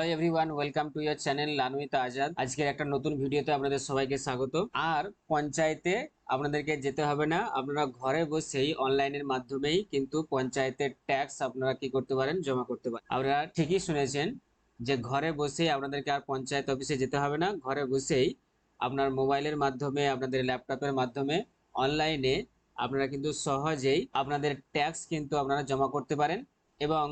Hello everyone welcome to your channel Lanuita Azad আজকের একটা নতুন ভিডিওতে আপনাদের সবাইকে স্বাগত। আর পঞ্চায়েতে আপনাদেরকে যেতে হবে না। আপনারা ঘরে বসেই অনলাইনের মাধ্যমেই কিন্তু পঞ্চায়েতের ট্যাক্স আপনারা কি করতে পারেন, জমা করতে পারেন। আপনারা ঠিকই শুনেছেন যে ঘরে বসেই আপনাদেরকে আর পঞ্চায়েত অফিসে যেতে হবে না। ঘরে বসেই আপনার মোবাইলের মাধ্যমে, আপনাদের ল্যাপটপের মাধ্যমে অনলাইনে আপনারা কিন্তু সহজেই আপনাদের ট্যাক্স কিন্তু আপনারা জমা করতে পারেন। এবং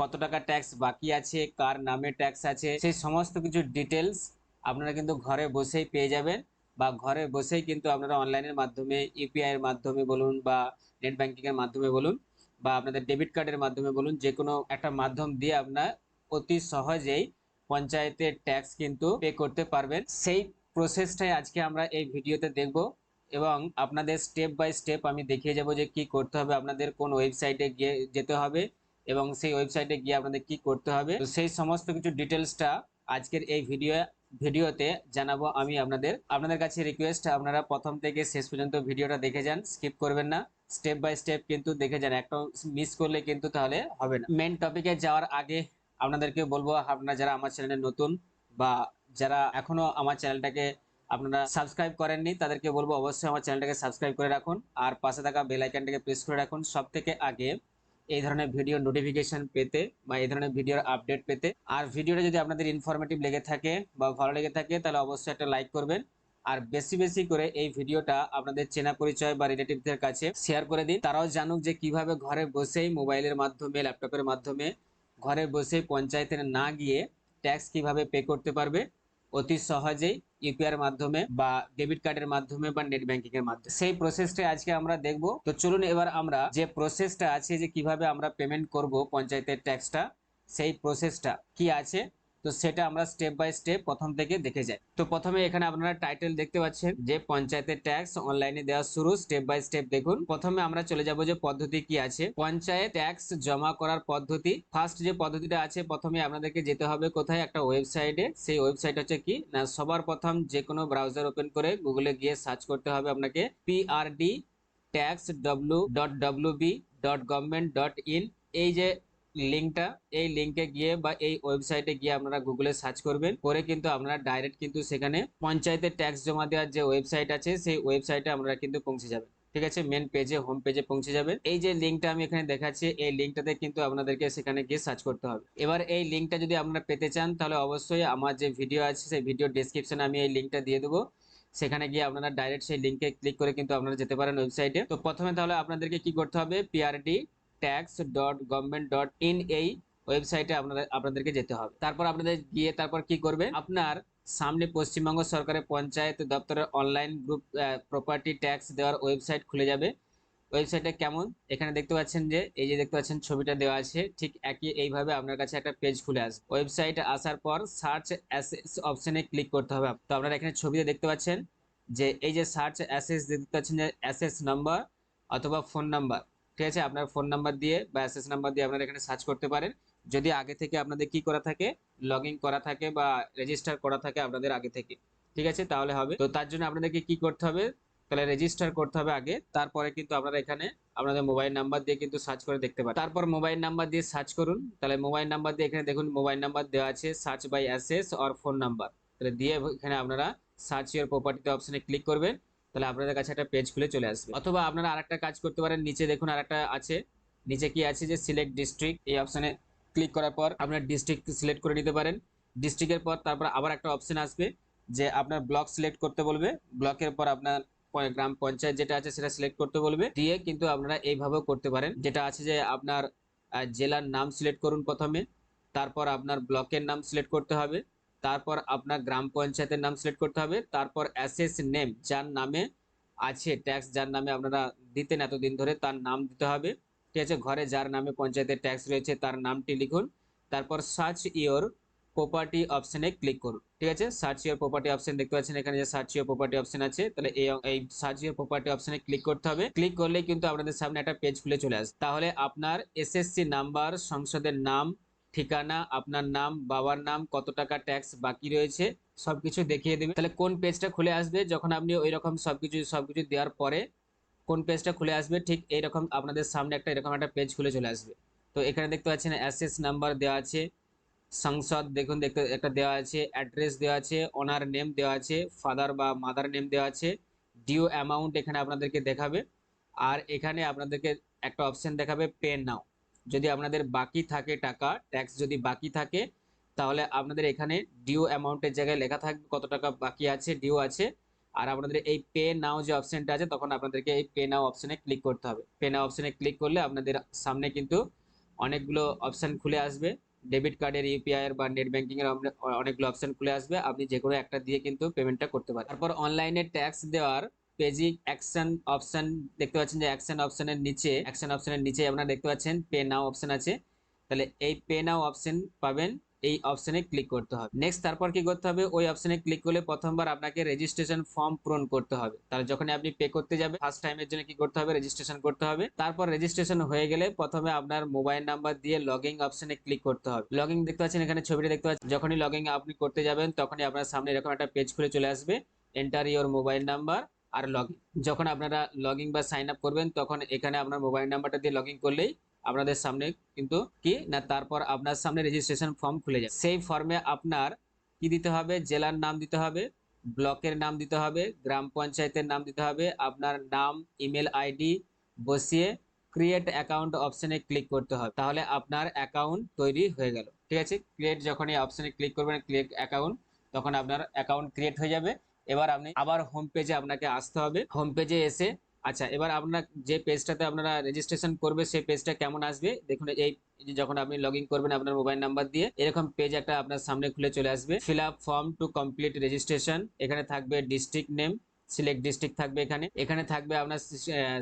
কত টাকা ট্যাক্স বাকি আছে, কার নামে ট্যাক্স আছে, সেই সমস্ত কিছু ডিটেলস আপনারা কিন্তু ঘরে বসেই পেয়ে যাবেন বা ঘরে বসেই কিন্তু আপনারা অনলাইনের মাধ্যমে ইউপিআই এর মাধ্যমে বলুন বা নেট ব্যাংকিং এর মাধ্যমে বলুন বা আপনাদের ডেবিট কার্ডের মাধ্যমে বলুন, যে কোনো একটা মাধ্যম দিয়ে আপনার অতি সহজেই পঞ্চায়েতের ট্যাক্স কিন্তু পে করতে পারবেন। সেই প্রসেসটাই আজকে আমরা এই ভিডিওতে দেখব এবং আপনাদের স্টেপ বাই স্টেপ আমি দেখিয়ে যাব যে কি করতে হবে, আপনাদের কোন ওয়েবসাইটে গিয়ে যেতে হবে এবং সেই ওয়েবসাইটে গিয়ে আপনাদের কি করতে হবে? তো সেই সমস্ত কিছু ডিটেলসটা আজকের এই ভিডিও ভিডিওতে জানাব আমি আপনাদের। আপনাদের কাছে রিকোয়েস্ট আপনারা প্রথম থেকে শেষ পর্যন্ত ভিডিওটা দেখে যান স্কিপ করবেন না। স্টেপ বাই স্টেপ কিন্তু দেখে যান, একটা মিস করলে কিন্তু তাহলে হবে না। মেন টপিকে যাওয়ার আগে আপনাদেরকে বলব, আপনারা যারা আমার চ্যানেলে নতুন বা যারা এখনও আমার চ্যানেলটাকে আপনারা সাবস্ক্রাইব করেননি, তাদেরকে বলব অবশ্যই আমার চ্যানেলটাকে সাবস্ক্রাইব করে রাখুন। আর পাশে থাকা বেল আইকনটাকে প্রেস করে রাখুন। সব থেকে আগে এই ধরনের ভিডিও নোটিফিকেশন পেতে বা এই ধরনের ভিডিওর আপডেট পেতে। আর ভিডিওটা যদি আপনাদের ইনফরমেটিভ লেগে থাকে বা ভালো লেগে থাকে, তাহলে অবশ্যই একটা লাইক করবেন। আর বেশি বেশি করে এই ভিডিওটা আপনাদের চেনা পরিচয় বা রিলেটিভদের কাছে শেয়ার করে দিন। তারাও জানুক যে কীভাবে ঘরে বসেই মোবাইলের মাধ্যমে ল্যাপটপের মাধ্যমে ঘরে বসেই পঞ্চায়েতের না গিয়ে ট্যাক্স কীভাবে পে করতে পারবে। অতি সহজেই ইউপিআর মাধ্যমে বা ডেবিট কার্ডের মাধ্যমে বা নেট ব্যাংকিং এর মাধ্যমে। সেই প্রসেসটা আজকে আমরা দেখব। তো চলুন এবার আমরা যে প্রসেসটা আছে যে কীভাবে আমরা পেমেন্ট করব পঞ্চায়েতের ট্যাক্সটা সেই প্রসেসটা কি আছে? তো সেটা আমরা স্টেপ বাই স্টেপ প্রথম থেকে দেখে যাই। তো প্রথমে এখানে আপনারা টাইটেল দেখতে পাচ্ছেন যে পঞ্চায়েতের ট্যাক্স অনলাইনে দেওয়া শুরু। স্টেপ বাই স্টেপ দেখুন। প্রথমে আমরা চলে যাব যে পদ্ধতি কি আছে। পঞ্চায়েত ট্যাক্স জমা করার পদ্ধতি। ফার্স্ট যে পদ্ধতিটা আছে, প্রথমে আপনাদেরকে যেতে হবে কোথায়? একটা ওয়েবসাইটে সেই ওয়েবসাইট হচ্ছে কি? না, সবার প্রথম যে কোনো ব্রাউজার ওপেন করে গুগলে গিয়ে সার্চ করতে হবে আপনাকে। PRD tax W dot W B dot government dot in এই যে লিঙ্কটা এই লিঙ্কে গিয়ে বা এই ওয়েবসাইটে গিয়ে আপনারা গুগলে সার্চ করবেন। করে কিন্তু আপনারা ডাইরেক্ট কিন্তু সেখানে পঞ্চায়েতের ট্যাক্স জমা দেওয়ার যে ওয়েবসাইট আছে, সেই ওয়েবসাইটে আপনারা কিন্তু পৌঁছে যাবেন। ঠিক আছে? মেন পেজে হোম পেজে পৌঁছে যাবেন। এই যে লিঙ্কটা আমি এখানে দেখাচ্ছি, এই লিঙ্কটাতে কিন্তু আপনাদেরকে সেখানে গিয়ে সার্চ করতে হবে। এবার এই লিঙ্কটা যদি আপনারা পেতে চান, তাহলে অবশ্যই আমার যে ভিডিও আছে, সেই ভিডিও ডেসক্রিপশনে আমি এই লিঙ্কটা দিয়ে দেবো। সেখানে গিয়ে আপনারা ডাইরেক্ট সেই লিঙ্কে ক্লিক করে কিন্তু আপনারা যেতে পারেন ওয়েবসাইটে। তো প্রথমে তাহলে আপনাদেরকে কি করতে হবে? PRD tax dot government dot in এই ওয়েবসাইটে আপনাদের আপনাদেরকে যেতে হবে। তারপর আপনাদের গিয়ে তারপর কি করবে? আপনার সামনে পশ্চিমবঙ্গ সরকারের পঞ্চায়েত দপ্তরের অনলাইন গ্রুপ প্রপার্টি ট্যাক্স দেওয়ার ওয়েবসাইট খুলে যাবে। ওয়েবসাইটটা কেমন? এখানে দেখতে পাচ্ছেন যে, এই যে দেখতে পাচ্ছেন ছবিটা দেওয়া আছে, ঠিক একই এইভাবে আপনার কাছে একটা পেজ খুলে আসবে। ওয়েবসাইটে আসার পর সার্চ অ্যাসেস অপশনে ক্লিক করতে হবে। তো আপনারা এখানে ছবিতে দেখতে পাচ্ছেন যে, এই যে সার্চ অ্যাসেস দেখতে পাচ্ছেন যে অ্যাসেস নাম্বার অথবা ফোন নাম্বার ঠিক আছে? আপনার ফোন নাম্বার দিয়ে বা অ্যাসেস নাম্বার দিয়ে আপনারা এখানে সার্চ করতে পারেন। যদি আগে থেকে আপনাদের কি করা থাকে লগ করা থাকে বা রেজিস্টার করা থাকে আপনাদের আগে থেকে, ঠিক আছে? তাহলে হবে। তো তার জন্য আপনাদেরকে কি করতে হবে? তাহলে রেজিস্টার করতে হবে আগে। তারপরে কিন্তু আপনারা এখানে আপনাদের মোবাইল নাম্বার দিয়ে কিন্তু সার্চ করে দেখতে পারেন। তারপর মোবাইল নাম্বার দিয়ে সার্চ করুন। তাহলে মোবাইল নাম্বার দিয়ে এখানে দেখুন মোবাইল নাম্বার দেওয়া আছে search by assess or phone number তাহলে দিয়ে এখানে আপনারা সার্চ ইয়ার প্রপার্টিতে অপশনে ক্লিক করবেন। তাহলে আপনাদের কাছে একটা পেজ খুলে চলে আসবে। অথবা আপনারা আরেকটা কাজ করতে পারেন, নিচে দেখুন আরেকটা আছে। নিচে কি আছে যে সিলেক্ট ডিস্ট্রিক্ট এই অপশানে ক্লিক করার পর আপনার ডিস্ট্রিক্ট সিলেক্ট করে নিতে পারেন। ডিস্ট্রিক্টের পর তারপর আবার একটা অপশন আসবে যে আপনার ব্লক সিলেক্ট করতে বলবে। ব্লকের পর আপনার গ্রাম পঞ্চায়েত যেটা আছে সেটা সিলেক্ট করতে বলবে। দিয়ে কিন্তু আপনারা এইভাবেও করতে পারেন। যেটা আছে যে আপনার জেলার নাম সিলেক্ট করুন প্রথমে। তারপর আপনার ব্লকের নাম সিলেক্ট করতে হবে। তারপর আপনার গ্রাম পঞ্চায়েতের নাম সিলেক্ট করতে হবে। তারপর অ্যাসেস নেম যার নামে আছে ট্যাক্স যার নামে আপনারা দিতেন এতদিন ধরে, তার নাম দিতে হবে। ঠিক আছে? ঘরে যার নামে পঞ্চায়েতের ট্যাক্স রয়েছে, তার নামটি লিখুন। তারপর সার্চ ইওর প্রপার্টি অপশানে ক্লিক করুন। ঠিক আছে? সার্চ ইওর প্রপার্টি অপশন দেখতে পাচ্ছেন এখানে যে সার্চ ইওর প্রপার্টি অপশন আছে। তাহলে এই সার্চ ইওর প্রপার্টি অপশানে ক্লিক করতে হবে। ক্লিক করলে কিন্তু আপনাদের সামনে একটা পেজ খুলে চলে আসে তাহলে আপনার এসএসসি নাম্বার সংসদের নাম ঠিকানা, আপনার নাম, বাবার নাম, কত টাকা ট্যাক্স বাকি রয়েছে সব কিছু দেখিয়ে দেবে। তাহলে কোন পেজটা খুলে আসবে? যখন আপনি ওই রকম সব কিছু সব কিছু দেওয়ার পরে কোন পেজটা খুলে আসবে? ঠিক এইরকম আপনাদের সামনে একটা এরকম একটা পেজ খুলে চলে আসবে। তো এখানে দেখতে পাচ্ছেন অ্যাসেস নাম্বার দেওয়া আছে, সংসদ, দেখুন দেখতে, একটা দেওয়া আছে অ্যাড্রেস দেওয়া আছে ওনার নেম দেওয়া আছে ফাদার বা মাদার নেম দেওয়া আছে ডিউ অ্যামাউন্ট এখানে আপনাদেরকে দেখাবে। আর এখানে আপনাদেরকে একটা অপশন দেখাবে পে নাও যদি আপনাদের বাকি থাকে টাকা ট্যাক্স যদি বাকি থাকে, তাহলে আপনাদের এখানে ডিউ অ্যামাউন্টের জায়গায় লেখা থাকবে কত টাকা বাকি আছে ডিউ আছে। আর আপনাদের এই পে নাও যে অপশনটা আছে, তখন আপনাদেরকে এই পে নাও অপশনে ক্লিক করতে হবে। পে নাও অপশনে ক্লিক করলে আপনাদের সামনে কিন্তু অনেকগুলো অপশান খুলে আসবে। ডেবিট কার্ডের ইউপিআই এর বা নেট ব্যাংকিং এর অনেকগুলো অপশন খুলে আসবে। আপনি যে কোনো একটা দিয়ে কিন্তু পেমেন্টটা করতে পারেন। তারপর অনলাইনে ট্যাক্স দেওয়ার পেজিং অ্যাকশন অপশন দেখতে পাচ্ছেন যে অ্যাকশন অপশনের নিচে, অ্যাকশন অপশনের নিচে আপনারা দেখতে পাচ্ছেন পে নাও অপশন আছে। তাহলে এই পে নাও অপশন পাবেন, এই অপশনে ক্লিক করতে হবে। নেক্সট তারপর কি করতে হবে? ওই অপশনে ক্লিক করলে প্রথমবার আপনাকে রেজিস্ট্রেশন ফর্ম পূরণ করতে হবে। তাহলে যখন আপনি পে করতে যাবেন ফার্স্ট টাইমের জন্য কি করতে হবে? রেজিস্ট্রেশন করতে হবে। তারপর রেজিস্ট্রেশন হয়ে গেলে প্রথমে আপনার মোবাইল নাম্বার দিয়ে লগইন অপশনে ক্লিক করতে হবে। লগইন দেখতে পাচ্ছেন এখানে ছবিটা দেখতে পাচ্ছেন। যখনই লগইন আপনি করতে যাবেন, তখনই আপনার সামনে এরকম একটা পেজ খুলে চলে আসবে। এন্টার ইওর মোবাইল নাম্বার আর লগইন যখন আপনারা লগইন বা সাইন আপ করবেন, তখন এখানে আপনার মোবাইল নাম্বারটা দিয়ে লগইন করলেই আপনাদের সামনে কিন্তু কি? না, তারপর আপনার সামনে রেজিস্ট্রেশন ফর্ম খুলে যায়। সেই ফর্মে আপনার কি দিতে হবে? জেলার নাম দিতে হবে, ব্লকের নাম দিতে হবে, গ্রাম পঞ্চায়েতের নাম দিতে হবে, আপনার নাম ইমেল আইডি বসিয়ে ক্রিয়েট অ্যাকাউন্ট অপশনে ক্লিক করতে হবে। তাহলে আপনার অ্যাকাউন্ট তৈরি হয়ে গেল। ঠিক আছে? ক্রিয়েট যখন এই অপশনে ক্লিক করবেন ক্রিয়েট অ্যাকাউন্ট তখন আপনার অ্যাকাউন্ট ক্রিয়েট হয়ে যাবে। এবার আপনি আবার হোম পেজে আপনাকে আসতে হবে। হোম পেজে এসে আচ্ছা এবার আপনার যে পেজটাতে আপনারা রেজিস্ট্রেশন করবে, সেই পেজটা কেমন আসবে? দেখুন, এই যখন আপনি লগ করবেন আপনার মোবাইল নাম্বার দিয়ে, এরকম পেজ একটা আপনার সামনে খুলে চলে আসবে। Fill up form to complete registration এখানে থাকবে ডিস্ট্রিক্ট নেম সিলেক্ট ডিস্ট্রিক্ট থাকবে এখানে। এখানে থাকবে আপনার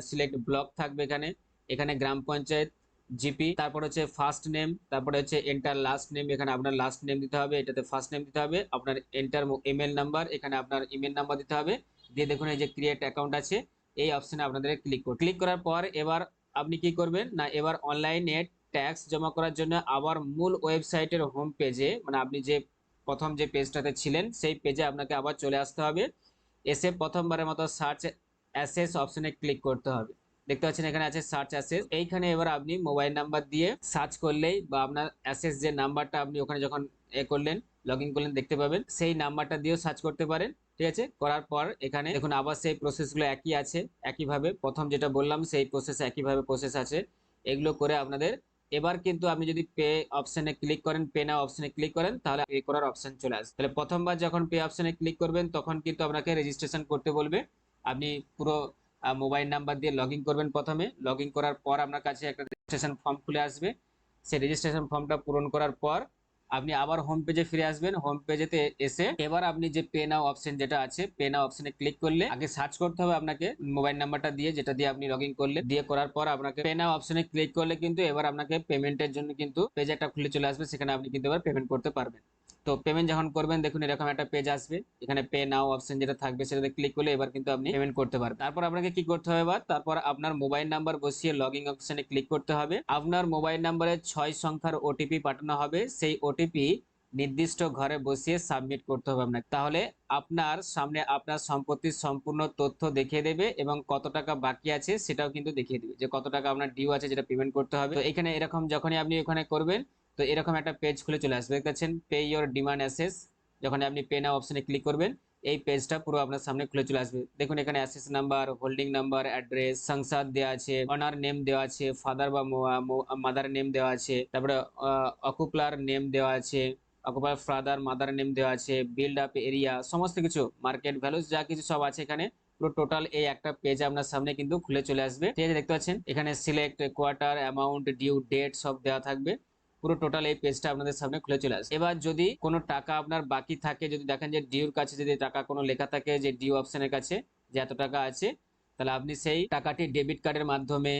সিলেক্ট ব্লক থাকবে এখানে। এখানে গ্রাম পঞ্চায়েত জিপি, তারপর হচ্ছে ফার্স্ট নেম তারপরে হচ্ছে এন্টার লাস্ট নেম এখানে আপনার লাস্ট নেম দিতে হবে, এটাতে ফার্স্ট নেম দিতে হবে, আপনার এন্টার ইমেল নাম্বার এখানে আপনার ইমেল নাম্বার দিতে হবে, দিয়ে দেখুন এই যে ক্রিয়েট অ্যাকাউন্ট আছে, এই অপশনে আপনাদের ক্লিক করুন। ক্লিক করার পর এবার আপনি কি করবেন? না, এবার অনলাইনে ট্যাক্স জমা করার জন্য আবার মূল ওয়েবসাইটের হোম পেজে মানে আপনি যে প্রথম যে পেজটাতে ছিলেন, সেই পেজে আপনাকে আবার চলে আসতে হবে। এসে প্রথমবারের মতো সার্চ অ্যাসেস অপশনে ক্লিক করতে হবে। দেখতে পাচ্ছেন এখানে আছে সার্চ অ্যাসেস এইখানে এবার আপনি মোবাইল নাম্বার দিয়ে সার্চ করলেই বা আপনার অ্যাসেস যে নাম্বারটা আপনি ওখানে যখন এ করলেন লগ ইন করলেন, দেখতে পাবেন। সেই নাম্বারটা দিয়েও সার্চ করতে পারেন, ঠিক আছে? করার পর এখানে দেখুন আবার সেই প্রসেসগুলো একই আছে, একইভাবে। প্রথম যেটা বললাম, সেই প্রসেস একইভাবে প্রসেস আছে। এগুলো করে আপনাদের এবার কিন্তু আপনি যদি পে অপশনে ক্লিক করেন পে না অপশনে ক্লিক করেন, তাহলে পে করার অপশন চলে আসবে তাহলে প্রথমবার যখন পে অপশনে ক্লিক করবেন, তখন কিন্তু আপনাকে রেজিস্ট্রেশন করতে বলবে। আপনি পুরো মোবাইল নাম্বার দিয়ে লগ করবেন প্রথমে। লগ করার পর আপনার কাছে একটা রেজিস্ট্রেশন ফর্ম খুলে আসবে। সেই রেজিস্ট্রেশন ফর্মটা পূরণ করার পর আপনি আবার হোম পেজে ফিরে আসবেন। হোম পেজেতে এসে এবার আপনি যে পে নাও অপশন যেটা আছে পে নাও অপশনে ক্লিক করলে আগে সার্চ করতে হবে আপনাকে মোবাইল নাম্বারটা দিয়ে, যেটা দিয়ে আপনি লগ করলে দিয়ে করার পর আপনাকে পে নাও অপশনে ক্লিক করলে কিন্তু এবার আপনাকে পেমেন্টের জন্য কিন্তু পেজ একটা খুলে চলে আসবে। সেখানে আপনি কিন্তু এবার পেমেন্ট করতে পারবেন। তো পেমেন্ট যখন করবেন, দেখুন এরকম একটা পেজ আসবে। এখানে পে নাও অপশন যেটা থাকবে, সেটাতে ক্লিক করলে এবার কিন্তু আপনি পেমেন্ট করতে পারবেন। তারপর আপনাকে কি করতে হবে এবার? তারপর আপনার মোবাইল নাম্বার বসিয়ে লগ ইন অপশনে ক্লিক করতে হবে। আপনার মোবাইল নাম্বারে ছয় সংখ্যার ওটিপি পাঠানো হবে। সেই ওটিপি নির্দিষ্ট ঘরে বসিয়ে সাবমিট করতে হবে আপনাকে। তাহলে আপনার সামনে আপনার সম্পত্তির সম্পূর্ণ তথ্য দেখিয়ে দেবে এবং কত টাকা বাকি আছে সেটাও কিন্তু দেখিয়ে দেবে। যে কত টাকা আপনার ডিউ আছে, যেটা পেমেন্ট করতে হবে। তো এখানে এরকম যখনই আপনি ওখানে করবেন তো এরকম একটা পেজ খুলে চলে আসবে। দেখতে পাচ্ছেন পে ইওর ডিমান্ড অ্যাসেস যখন আপনি পে নাও অপশনে ক্লিক করবেন, এই পেজটা পুরো আপনার সামনে খুলে চলে আসবে। দেখুন, এখানে assess number holding number address সংসাদ দেওয়া আছে অনার নেম দেওয়া আছে ফাদার বা মাদার নেম দেওয়া আছে, তারপরে অকুপলার নেম দেওয়া আছে অকুপার ফাদার মাদার নেম দেওয়া আছে বিল্ড আপ এরিয়া সমস্ত কিছু মার্কেট ভ্যালুস যা কিছু সব আছে এখানে, পুরো টোটাল এই একটা পেজ আপনার সামনে কিন্তু খুলে চলে আসবে। ঠিক আছে, দেখতে পাচ্ছেন, এখানে select quarter amount due date সব দেওয়া থাকবে। পুরো টোটাল এই পেজটা আপনাদের সামনে খুলে চলে আসে। এবার যদি কোনো টাকা আপনার বাকি থাকে, যদি দেখেন যে ডিউর কাছে যদি টাকা কোনো লেখা থাকে যে ডিউ অপশনের কাছে যে এত টাকা আছে, তাহলে আপনি সেই টাকাটি ডেবিট কার্ডের মাধ্যমে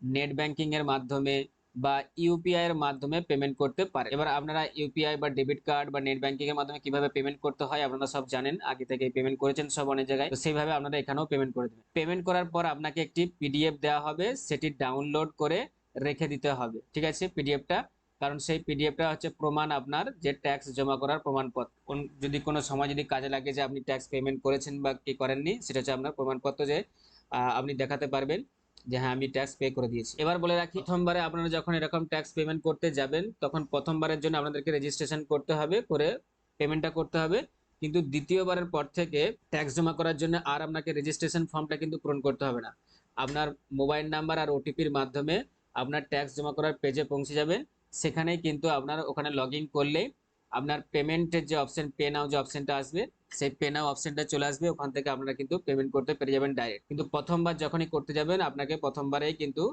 নেট ব্যাংকিং এর মাধ্যমে বা ইউপিআই এর মাধ্যমে পেমেন্ট করতে পারে এবার আপনারা ইউপিআই বা ডেবিট কার্ড বা নেট ব্যাংকিং এর মাধ্যমে কীভাবে পেমেন্ট করতে হয় আপনারা সব জানেন। আগে থেকে পেমেন্ট করেছেন সব অনেক জায়গায়। তো সেইভাবে আপনারা এখানেও পেমেন্ট করে দেবেন। পেমেন্ট করার পর আপনাকে একটি পিডিএফ দেওয়া হবে, সেটি ডাউনলোড করে রেখে দিতে হবে। ঠিক আছে? পিডিএফটা কারণ সেই পিডিএফটা হচ্ছে প্রমাণ আপনার যে ট্যাক্স জমা করার প্রমাণপত্র। কোন- যদি কোনো সময় যদি কাজে লাগে যে আপনি ট্যাক্স পেমেন্ট করেছেন বা কি করেননি, সেটা হচ্ছে আপনার প্রমাণপত্র যে আপনি দেখাতে পারবেন যে হ্যাঁ আমি ট্যাক্স পে করে দিয়েছি। এবার বলে রাখি, প্রথমবারে আপনারা যখন এরকম ট্যাক্স পেমেন্ট করতে যাবেন, তখন প্রথমবারের জন্য আপনাদেরকে রেজিস্ট্রেশন করতে হবে, করে পেমেন্টটা করতে হবে। কিন্তু দ্বিতীয়বারের পর থেকে ট্যাক্স জমা করার জন্য আর আপনাকে রেজিস্ট্রেশন ফর্মটা কিন্তু পূরণ করতে হবে না। আপনার মোবাইল নাম্বার আর ওটিপির মাধ্যমে আপনার ট্যাক্স জমা করার পেজে পৌঁছে যাবেন সেখানেই কিন্তু আপনার ওখানে লগ ইন করলেই আপনার পেমেন্টের যে অপশন পে নাও যে অপশনটা আসবে, সেই পে নাও অপশনটা চলে আসবে। ওখান থেকে আপনারা কিন্তু পেমেন্ট করতে পেরে যাবেন ডাইরেক্ট কিন্তু প্রথমবার যখনই করতে যাবেন, আপনাকে প্রথমবারেই কিন্তু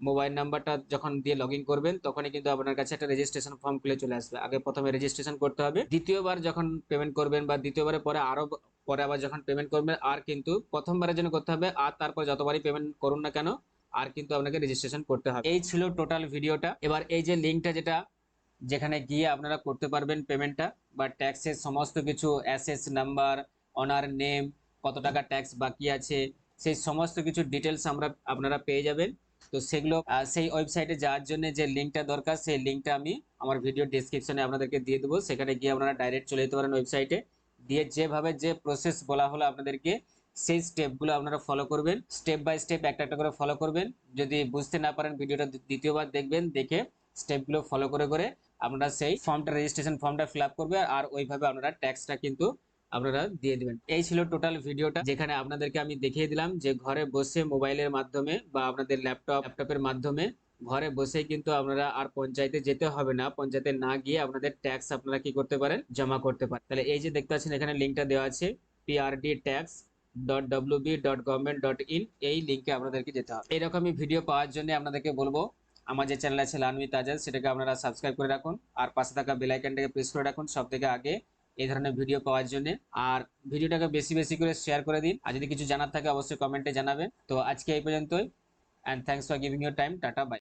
মোবাইল নাম্বারটা যখন দিয়ে লগ করবেন, তখনই কিন্তু আপনার কাছে একটা রেজিস্ট্রেশন ফর্ম খুলে চলে আসবে। আগে প্রথমে রেজিস্ট্রেশন করতে হবে। দ্বিতীয়বার যখন পেমেন্ট করবেন বা দ্বিতীয়বারের পরে আরও পরে আবার যখন পেমেন্ট করবেন, আর কিন্তু প্রথমবারের জন্য করতে হবে, আর তারপর যতবারই পেমেন্ট করুন না কেন আর কিন্তু আপনাকে রেজিস্ট্রেশন করতে হবে। এই ছিল টোটাল ভিডিওটা এবার এই যে লিঙ্কটা যেটা, যেখানে গিয়ে আপনারা করতে পারবেন পেমেন্টটা বা ট্যাক্সের সমস্ত কিছু অ্যাসেস নাম্বার অনার নেম কত টাকা ট্যাক্স বাকি আছে, সেই সমস্ত কিছু ডিটেলস আমরা, আপনারা পেয়ে যাবেন। তো সেগুলো সেই ওয়েবসাইটে যাওয়ার জন্য যে লিঙ্কটা দরকার, সেই লিঙ্কটা আমি আমার ভিডিও ডিসক্রিপশনে আপনাদেরকে দিয়ে দেবো। সেখানে গিয়ে আপনারা ডাইরেক্ট চলে যেতে পারেন ওয়েবসাইটে দিয়ে যেভাবে যে প্রসেস বলা হলো আপনাদেরকে সেই স্টেপগুলো আপনারা ফলো করবেন। স্টেপ বাই স্টেপ একটা একটা করে ফলো করবেন। যদি বুঝতে না পারেন ভিডিওটা দ্বিতীয়বার দেখবেন, দেখে স্টেপগুলো ফলো করে করে আপনারা সেই ফর্মটা রেজিস্ট্রেশন ফর্মটা ফিল আপ করবে আর ওইভাবে আপনারা ট্যাক্সটা কিন্তু আপনারা দিয়ে দিবেন। এই ছিল টোটাল ভিডিওটা, যেখানে আপনাদেরকে আমি দেখিয়ে দিলাম যে ঘরে বসে মোবাইলের মাধ্যমে বা আপনাদের ল্যাপটপ ল্যাপটপের মাধ্যমে ঘরে বসেই কিন্তু আপনারা আর পঞ্চায়েতে যেতে হবে না। পঞ্চায়েতে না গিয়ে আপনাদের ট্যাক্স আপনারা কি করতে পারেন? জমা করতে পারেন। তাহলে এই যে দেখতে পাচ্ছেন, এখানে লিঙ্কটা দেওয়া আছে। PRD tax dot dot government dot in এই লিঙ্কে আপনাদেরকে যেতে হবে। এইরকমই ভিডিও পাওয়ার জন্য আপনাদেরকে বলব, আমার যে চ্যানেল আছে লানমিত আজাদ সেটাকে আপনারা সাবস্ক্রাইব করে রাখুন আর পাশে থাকা বেল আইকনটাকে প্রেস করে রাখুন সব থেকে আগে এই ধরনের ভিডিও পাওয়ার জন্য। আর ভিডিওটাকে বেশি বেশি করে শেয়ার করে দিন। আর যদি কিছু জানার থাকে অবশ্যই কমেন্টে জানাবেন। তো আজকে এই পর্যন্তই and thanks for giving your time tata bye